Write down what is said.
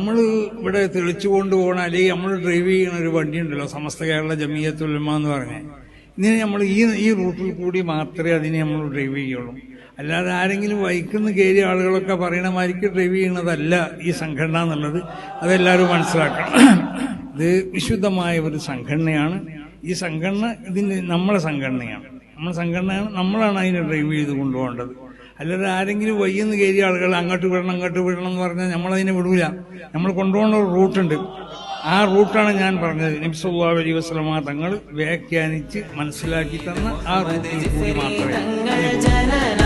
നമ്മൾ ഇവിടെ തെളിച്ചു കൊണ്ടുപോകണ അല്ലെങ്കിൽ നമ്മൾ ഡ്രൈവ് ചെയ്യുന്ന ഒരു വണ്ടി ഉണ്ടല്ലോ സമസ്ത കേരള ജമീയത്തുലമ എന്ന് പറഞ്ഞാൽ ഇങ്ങനെ നമ്മൾ ഈ ഈ റൂട്ടിൽ കൂടി മാത്രമേ അതിനെ നമ്മൾ ഡ്രൈവ് ചെയ്യുള്ളൂ. അല്ലാതെ ആരെങ്കിലും വൈക്കുന്ന കയറിയ ആളുകളൊക്കെ പറയണ മാതിരിക്ക് ഡ്രൈവ് ചെയ്യുന്നതല്ല ഈ സംഘടന എന്നുള്ളത്. അതെല്ലാവരും മനസ്സിലാക്കണം. ഇത് വിശുദ്ധമായ ഒരു സംഘടനയാണ്. ഈ സംഘടന ഇതിന് നമ്മളെ സംഘടനയാണ്. നമ്മളെ സംഘടനയാണ് നമ്മളാണ് അതിനെ ഡ്രൈവ് ചെയ്ത് കൊണ്ടുപോകേണ്ടത്. അല്ലാതെ ആരെങ്കിലും വയ്യെന്ന് കയറിയ ആളുകൾ അങ്ങോട്ട് വിടണം അങ്ങോട്ട് വിടണം എന്ന് പറഞ്ഞാൽ നമ്മളതിനെ വിടൂല. നമ്മൾ കൊണ്ടുപോകുന്ന ഒരു റൂട്ടുണ്ട്. ആ റൂട്ടാണ് ഞാൻ പറഞ്ഞത്. നബ്സുല്ലാ അലൈഹി വസ്ലമ തങ്ങൾ വ്യാഖ്യാനിച്ച് മനസ്സിലാക്കി തന്ന ആ റൂട്ടിൽ കൂടി മാത്രമേ